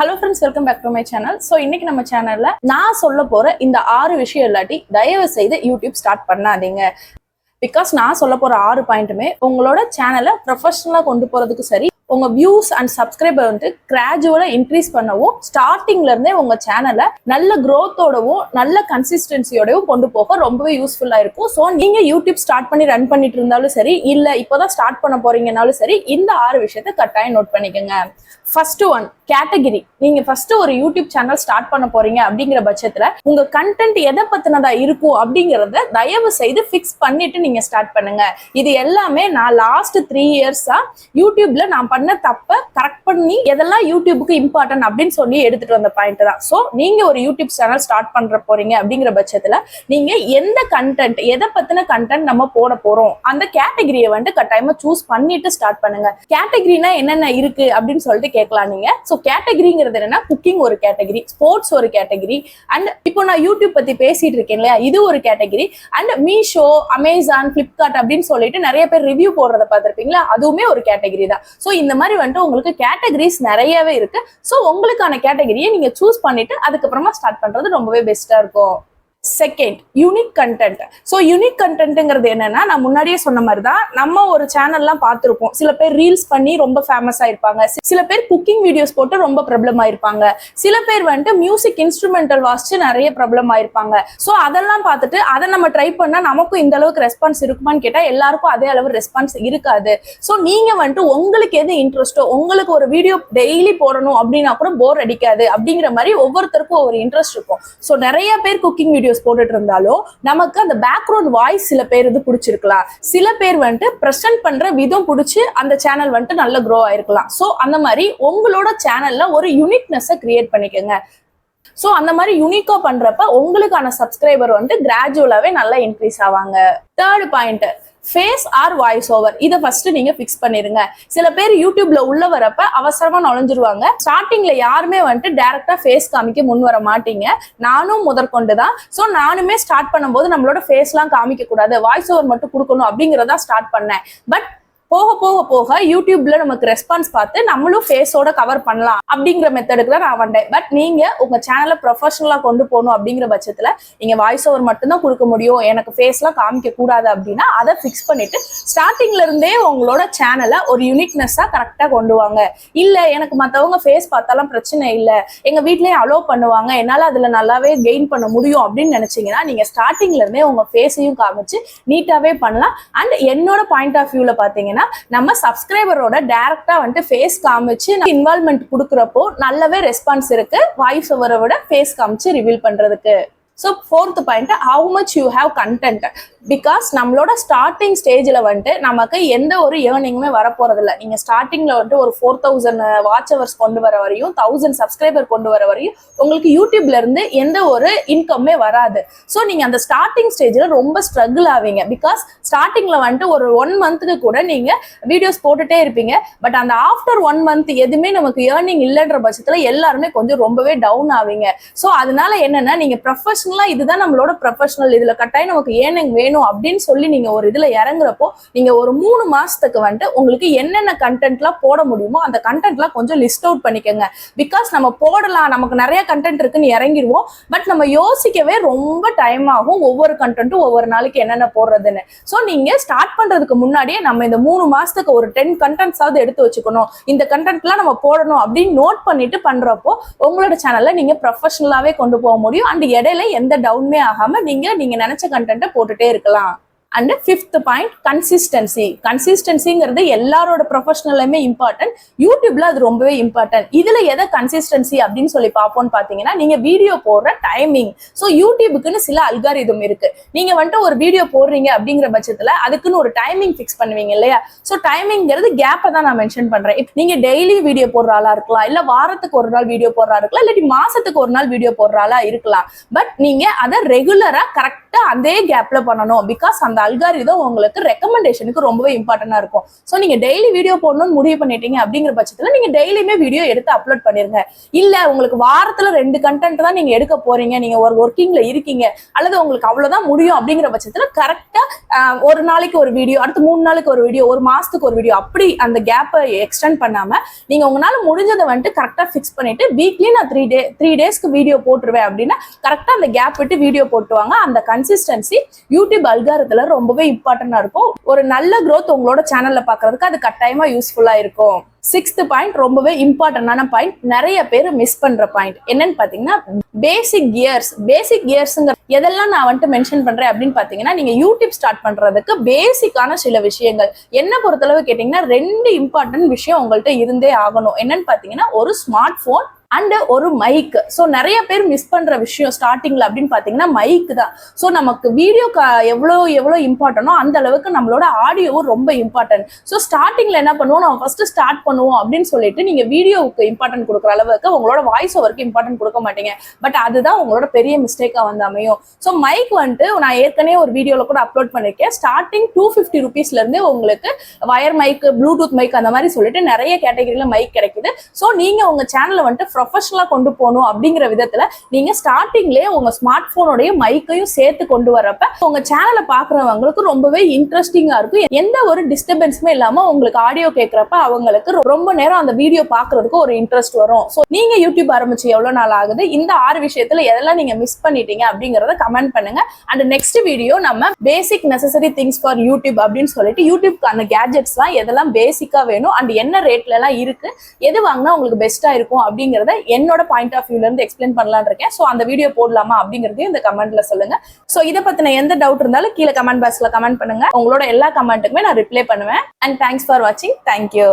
Hello friends welcome back to my channel so இன்னைக்கு நம்ம சேனல்ல நான் சொல்ல போற இந்த ஆறு விஷயம் இல்லாட்டி தயவு செய்து யூடியூப் ஸ்டார்ட் பண்ணாதீங்க. பிகாஸ் நான் சொல்ல போற ஆறு பாயிண்ட்டுமே உங்களோட சேனலை ப்ரொஃபஷனலாக கொண்டு போறதுக்கு சரி உங்க வியூஸ் அண்ட் சப்ஸ்கிரைபர் வந்து கிராஜுவலா இன்க்ரீஸ் பண்ணவும் ஸ்டார்டிங்ல இருந்தே உங்க சேனலை நல்ல க்ரோத்தோடவும் நல்ல கன்சிஸ்டன்சியோடவும் கொண்டு போக ரொம்பவே யூஸ்ஃபுல்லா இருக்கும். ஸோ நீங்க யூடியூப் ஸ்டார்ட் பண்ணி ரன் பண்ணிட்டு இருந்தாலும் சரி இல்ல இப்போதான் ஸ்டார்ட் பண்ண போறீங்கனாலும் சரி இந்த ஆறு விஷயத்தை கட்டாயம் நோட் பண்ணிக்கோங்க. ஃபர்ஸ்ட் ஒன் கேட்டகிரி நீங்க ஃபர்ஸ்ட் ஒரு யூடியூப் சேனல் ஸ்டார்ட் பண்ண போறீங்க அப்படிங்கிற பட்சத்துல உங்க கண்டென்ட் எதை பத்தினதா இருக்கும் அப்படிங்கறத தயவு செய்து ஃபிக்ஸ் பண்ணிட்டு நீங்க ஸ்டார்ட் பண்ணுங்க. இது எல்லாமே நான் லாஸ்ட் த்ரீ இயர்ஸா யூடியூப்ல நான் பண்ண தப்ப கரெக்ட் பண்ணி எதெல்லாம் யூடியூபுக்கு இம்பார்ட்டன்ட் அப்படின்னு சொல்லி எடுத்துட்டு வந்த பாயிண்ட் தான். ஸோ நீங்க ஒரு யூடியூப் சேனல் ஸ்டார்ட் பண்ற போறீங்க அப்படிங்கிற பட்சத்துல நீங்க எந்த கண்டென்ட் எதை பத்தின கண்டென்ட் நம்ம போட போறோம் அந்த கேட்டகரியை வந்து கட்டாயமா சூஸ் பண்ணிட்டு ஸ்டார்ட் பண்ணுங்க. கேட்டகரினா என்னென்ன இருக்கு அப்படின்னு சொல்லிட்டு கேட்கலாம் நீங்க. ஸோ கேட்டகரிங்கிறது என்னன்னா குக்கிங் ஒரு கேட்டகரி ஸ்போர்ட்ஸ் ஒரு கேட்டகரி அண்ட் இப்போ நான் யூடியூப் பத்தி பேசிட்டு இருக்கேன் இல்லையா? இது ஒரு category and Meesho Amazon Flipkart அப்படின்னு சொல்லிட்டு நிறைய பேர் ரிவ்யூ போடுறத பார்த்துருப்பீங்களா? அதுவுமே ஒரு கேட்டகரி தான். ஸோ இந்த இந்த மாதிரி வந்துட்டு உங்களுக்கு கேட்டகரிஸ் நிறையவே இருக்கு. ஸோ உங்களுக்கான கேட்டகரியை நீங்க சூஸ் பண்ணிட்டு அதுக்கப்புறமா ஸ்டார்ட் பண்றது ரொம்பவே பெஸ்டா இருக்கும். Second unique content so unique கண்டென்ட்ங்கிறது என்னன்னா நான் முன்னாடியே சொன்ன மாதிரி தான் நம்ம ஒரு சேனல்லாம் பார்த்துருப்போம். சில பேர் ரீல்ஸ் பண்ணி ரொம்ப ஃபேமஸ் ஆயிருப்பாங்க. சில பேர் குக்கிங் வீடியோஸ் போட்டு ரொம்ப ப்ராப்ளம் ஆயிருப்பாங்க. சில பேர் வந்துட்டு மியூசிக் இன்ஸ்ட்ருமெண்டல் வாசிச்சு நிறைய ப்ராப்ளம் ஆயிருப்பாங்க. ஸோ அதெல்லாம் பார்த்துட்டு அதை நம்ம ட்ரை பண்ணால் நமக்கும் இந்த அளவுக்கு ரெஸ்பான்ஸ் இருக்குமான்னு கேட்டால் எல்லாருக்கும் அதே அளவு ரெஸ்பான்ஸ் இருக்காது. ஸோ நீங்கள் வந்துட்டு உங்களுக்கு எது இன்ட்ரெஸ்ட்டோ உங்களுக்கு ஒரு வீடியோ டெய்லி போடணும் அப்படின்னா கூட போர் அடிக்காது அப்படிங்கிற மாதிரி ஒவ்வொருத்தருக்கும் ஒரு இன்ட்ரெஸ்ட் இருக்கும். ஸோ நிறைய பேர் குக்கிங் வீடியோஸ் போட்டுட்டு இருந்தாலும் நமக்கு அந்த பேக்ரவுண்ட் வாய்ஸ் சில பேர் இது பிடிச்சிருக்கலாம். சில பேர் வந்துட்டு ப்ரெசென்ட் பண்ற விதம் பிடிச்சி அந்த சேனல் வந்துட்டு நல்ல க்ரோ ஆயிருக்கலாம். ஸோ அந்த மாதிரி உங்களோட சேனல்ல ஒரு யூனிக்னஸை கிரியேட் பண்ணிக்கோங்க. ஸோ அந்த மாதிரி யூனிக்கா பண்றப்ப உங்களுக்கான சப்ஸ்கிரைபர் வந்துட்டு கிராஜுவலாவே நல்லா இன்க்ரீஸ் ஆவாங்க. Third point face or voice over இதை ஃபர்ஸ்ட் நீங்க ஃபிக்ஸ் பண்ணிருங்க. சில பேர் யூடியூப்ல உள்ள வரப்ப அவசரமா நுழைஞ்சிருவாங்க. ஸ்டார்டிங்ல யாருமே வந்துட்டு டேரக்டா ஃபேஸ் காமிக்க முன் வர மாட்டீங்க. நானும் முதற்கொண்டு தான் ஸோ நானுமே ஸ்டார்ட் பண்ணும்போது நம்மளோட ஃபேஸ்லாம் காமிக்க கூடாது வாய்ஸ் ஓவர் மட்டும் கொடுக்கணும் அப்படிங்கிறதா ஸ்டார்ட் பண்ணேன். பட் போக போக போக யூடியூப்ல நமக்கு ரெஸ்பான்ஸ் பார்த்து நம்மளும் ஃபேஸோட கவர் பண்ணலாம் அப்படிங்கிற மெத்தடுக்கு தான் நான் வந்தேன். பட் நீங்க உங்க சேனலை ப்ரொஃபஷனலா கொண்டு போகணும் அப்படிங்கிற பட்சத்துல நீங்க வாய்ஸ் ஓவர் மட்டும்தான் கொடுக்க முடியும். எனக்கு ஃபேஸ்லாம் காமிக்க கூடாது அப்படின்னா அதை ஃபிக்ஸ் பண்ணிட்டு ஸ்டார்டிங்ல இருந்தே உங்களோட சேனலை ஒரு யூனிக்னஸா கரெக்டா கொண்டு வாங்க. இல்ல எனக்கு மத்தவங்க ஃபேஸ் பார்த்தாலும் பிரச்சனை இல்லை. எங்க வீட்லயே அலோவ் பண்ணுவாங்க. என்னால அதுல நல்லாவே கெயின் பண்ண முடியும் அப்படின்னு நினைச்சீங்கன்னா நீங்க ஸ்டார்டிங்ல இருந்தே உங்க ஃபேஸையும் காமிச்சு நீட்டாவே பண்ணலாம். அண்ட் என்னோட பாயிண்ட் ஆஃப் வியூல பாத்தீங்கன்னா நம்ம சப்ஸ்கிரைபரோட டேரக்டா வந்துட்டு ஃபேஸ் காமிச்சு இன்வால்மெண்ட் கொடுக்குறப்போ நல்லாவே ரெஸ்பான்ஸ் இருக்கு. வாய்ஸ் ஓவரை விட ஃபேஸ் காமிச்சு ரிவீல் பண்றதுக்கு. So fourth point how much you have content because நம்மளோட ஸ்டார்டிங் ஸ்டேஜில் வந்துட்டு நமக்கு எந்த ஒரு ஏர்னிங்குமே வரப்போறதில்ல. நீங்கள் ஸ்டார்டிங்கில் வந்துட்டு ஒரு ஃபோர் தௌசண்ட் வாட்ச் ஹவர்ஸ் கொண்டு வர வரையும் தௌசண்ட் சப்ஸ்கிரைபர் கொண்டு வர வரையும் உங்களுக்கு யூடியூப்லேருந்து எந்த ஒரு இன்கம்மே வராது. ஸோ நீங்கள் அந்த ஸ்டார்டிங் ஸ்டேஜில் ரொம்ப ஸ்ட்ரகிள் ஆவீங்க. பிகாஸ் ஸ்டார்டிங்கில் வந்துட்டு ஒரு ஒன் மந்த்துக்கு கூட நீங்கள் வீடியோஸ் போட்டுட்டே இருப்பீங்க. பட் அந்த ஆஃப்டர் ஒன் மந்த் எதுவுமே நமக்கு ஏர்னிங் இல்லைன்ற பட்சத்தில் எல்லாருமே கொஞ்சம் ரொம்பவே டவுன் ஆவீங்க. ஸோ அதனால என்னென்னா நீங்கள் ப்ரொஃபஷனலாக இதுதான் நம்மளோட ப்ரொஃபஷனல் இதில் கட்டாயம் நமக்கு ஏர்னிங் வேணும். அப்படின்னு சொல்லி நீங்க ஒரு இதுல இறங்குறப்போ நீங்க ஒரு மூணு மாசத்துக்கு வந்துட்டு உங்களுக்கு என்னென்ன கண்டென்ட்லாம் போட முடியுமோ அந்த கண்டென்ட்லாம் கொஞ்சம் லிஸ்ட் அவுட் பண்ணிக்கோங்க. பிகாஸ் நம்ம போடலாம் நமக்கு நிறைய கண்டென்ட் இருக்குன்னு இறங்கிடுவோம் பட் நம்ம யோசிக்கவே ரொம்ப டைம் ஆகும் ஒவ்வொரு கண்டென்ட்டும் ஒவ்வொரு நாளைக்கு என்னென்ன போடுறதுன்னு. ஸோ நீங்க ஸ்டார்ட் பண்றதுக்கு முன்னாடியே நம்ம இந்த மூணு மாசத்துக்கு ஒரு டென் கண்டென்ட்ஸாவது எடுத்து வச்சுக்கணும். இந்த கண்டென்ட்லாம் நம்ம போடணும் அப்படின்னு நோட் பண்ணிட்டு பண்றப்போ உங்களோட சேனல்ல நீங்க ப்ரொஃபஷனலாவே கொண்டு போக முடியும். அண்ட் இடையில எந்த டவுனுமே ஆகாம நீங்க நீங்க நினைச்ச கண்டென்ட்டை போட்டுட்டே இருக்கலாம். அண்ட் ஃபிஃப்த் பாயிண்ட் கன்சிஸ்டன்சி கன்சிஸ்டன்சிங்கிறது எல்லாரோட ப்ரொஃபஷனலுமே இம்பார்ட்டன்ட் யூடியூப்ல அது ரொம்பவே இம்பார்ட்டன்ட் இதுல எதை கன்சிஸ்டன்சி அப்படின்னு சொல்லி பார்ப்போம்னு பாத்தீங்கன்னா நீங்க வீடியோ போடுற டைமிங் ஸோ யூடியூபுக்குன்னு சில அல்காரிதம் இருக்கு. நீங்க வந்துட்டு ஒரு வீடியோ போடுறீங்க அப்படிங்கிற பட்சத்துல அதுக்குன்னு ஒரு டைமிங் ஃபிக்ஸ் பண்ணுவீங்க இல்லையா? ஸோ டைமிங்கிறது கேப்பை தான் நான் மென்ஷன் பண்றேன். இப்போ நீங்க டெய்லி வீடியோ போடுற ஆளா இருக்கலாம். இல்ல வாரத்துக்கு ஒரு நாள் வீடியோ போடுறா இருக்கலாம். இல்லாட்டி மாசத்துக்கு ஒரு நாள் வீடியோ போடுற ஆளா இருக்கலாம். பட் நீங்க அதை ரெகுலரா கரெக்டா அதே கேப்ல பண்ணணும். பிகாஸ் அந்த அந்த அல்காரிதம் உங்களுக்கு ரெக்கமெண்டேஷனுக்கு ரொம்பவே இம்பார்ட்டண்டா இருக்கும். ஸோ நீங்க டெய்லி வீடியோ போடணும்னு முடிவு பண்ணிட்டீங்க அப்படிங்கிற பட்சத்துல நீங்க டெய்லியுமே வீடியோ எடுத்து அப்லோட் பண்ணிருங்க. இல்ல உங்களுக்கு வாரத்துல ரெண்டு கண்டென்ட் தான் நீங்க எடுக்க போறீங்க. நீங்க ஒரு ஒர்க்கிங்ல இருக்கீங்க. அல்லது உங்களுக்கு அவ்வளவுதான் முடியும் அப்படிங்கிற பட்சத்துல கரெக்டா ஒரு நாளைக்கு ஒரு வீடியோ அடுத்து மூணு நாளைக்கு ஒரு வீடியோ ஒரு மாசத்துக்கு ஒரு வீடியோ அப்படி அந்த கேப்பை எக்ஸ்டெண்ட் பண்ணாம நீங்க உங்களால முடிஞ்சதை வந்துட்டு கரெக்டா ஃபிக்ஸ் பண்ணிட்டு வீக்லி நான் த்ரீ டே த்ரீ டேஸ்க்கு வீடியோ போட்டுருவேன் அப்படின்னா கரெக்டா அந்த கேப் விட்டு வீடியோ போட்டுவாங்க. அந்த கன்சிஸ்டன்சி யூடியூப் அல்காரத்துல ரொம்பவே இம்பார்ட்டண்டா இருக்கும். ஒரு நல்ல க்ரோத் உங்களோட சேனல்ல பாக்குறதுக்கு அது கட்டாயமா யூஸ்ஃபுல்லா இருக்கும். சிக்ஸ்த் பாயிண்ட் ரொம்பவே இம்பார்ட்டன்டான பாயிண்ட் நிறைய பேர் மிஸ் பண்ற பாயிண்ட் என்னன்னு பாத்தீங்கன்னா பேசிக் கியர்ஸ் பேசிக் கியர்ஸ்ங்கிற எதெல்லாம் நான் வந்துட்டு மென்ஷன் பண்றேன் அப்படின்னு பாத்தீங்கன்னா நீங்க யூடியூப் ஸ்டார்ட் பண்றதுக்கு பேசிக்கான சில விஷயங்கள். என்ன பொறுத்தளவு கேட்டீங்கன்னா ரெண்டு இம்பார்ட்டன்ட் விஷயம் உங்கள்ட்ட இருந்தே ஆகணும். என்னன்னு பாத்தீங்கன்னா ஒரு ஸ்மார்ட் போன் அண்ட் ஒரு மைக் ஸோ நிறைய பேர் மிஸ் பண்ற விஷயம் ஸ்டார்டிங்ல அப்படின்னு பாத்தீங்கன்னா மைக் தான். ஸோ நமக்கு வீடியோ எவ்வளோ எவ்வளோ இம்பார்ட்டனோ அந்த அளவுக்கு நம்மளோட ஆடியோவும் ரொம்ப இம்பார்ட்டன்ட் ஸோ ஸ்டார்டிங்ல என்ன பண்ணுவோம்? நம்ம ஃபர்ஸ்ட் ஸ்டார்ட் பண்ணுவோம் அப்படின்னு சொல்லிட்டு நீங்க வீடியோவுக்கு இம்பார்ட்டன்ட் கொடுக்குற அளவுக்கு உங்களோட வாய்ஸ் ஓவருக்கு இம்பார்ட்டன்ட் கொடுக்க மாட்டீங்க. பட் அதுதான் உங்களோட பெரிய மிஸ்டேக்கா வந்து அமையும். ஸோ மைக் வந்துட்டு நான் ஏற்கனவே ஒரு வீடியோல கூட அப்லோட் பண்ணிருக்கேன். ஸ்டார்டிங் டூ ஃபிஃப்டி ருபீஸ்ல இருந்து உங்களுக்கு வயர் மைக் ப்ளூடூத் மைக் அந்த மாதிரி சொல்லிட்டு நிறைய கேட்டகரியில மைக் கிடைக்குது. ஸோ நீங்க உங்க சேனலை வந்துட்டு ப்ரொஃபஷனலா கொண்டு போகணும் அப்படிங்கிற விதத்துல நீங்க ஸ்டார்டிங்லேயே உங்க ஸ்மார்ட் போனோடைய மைக்கையும் சேர்த்து கொண்டு வரப்ப உங்க சேனலை பாக்குறவங்களுக்கு ரொம்பவே இன்ட்ரெஸ்டிங்கா இருக்கும். எந்த ஒரு டிஸ்டர்பன்ஸுமே இல்லாம உங்களுக்கு ஆடியோ கேட்கறப்ப அவங்களுக்கு ரொம்ப நேரம் அந்த வீடியோ பாக்குறதுக்கு ஒரு இன்ட்ரெஸ்ட் வரும். ஸோ நீங்க யூடியூப் ஆரம்பிச்சு எவ்வளவு நாள் ஆகுது? இந்த ஆறு விஷயத்துல எதெல்லாம் நீங்க மிஸ் பண்ணிட்டீங்க அப்படிங்கறத கமெண்ட் பண்ணுங்க. அண்ட் நெக்ஸ்ட் வீடியோ நம்ம basic necessary things for YouTube அப்படின்னு சொல்லிட்டு யூடியூப்க்கான கேஜெட்ஸ்லாம் எதெல்லாம் பேசிக்கா வேணும்? அண்ட் என்ன ரேட்ல எல்லாம் இருக்கு? எது வாங்கினா உங்களுக்கு பெஸ்டா இருக்கும் அப்படிங்கறத என்னோட பாயிண்ட் ஆஃப் வியூல இருந்து எக்ஸ்பிளைன் பண்ணலாம்னு இருக்கேன். ஸோ அந்த வீடியோ போடலாமா அப்படிங்கறதையும் இந்த கமெண்ட்ல சொல்லுங்க. ஸோ இதை பத்தின எந்த டவுட் இருந்தாலும் கீழே கமெண்ட் பாக்ஸ்ல கமெண்ட் பண்ணுங்க. உங்களோட எல்லா கமெண்ட்டுக்குமே நான் ரிப்ளை பண்ணுவேன். அண்ட் தேங்க்ஸ் ஃபார் வாட்சிங் தேங்க்யூ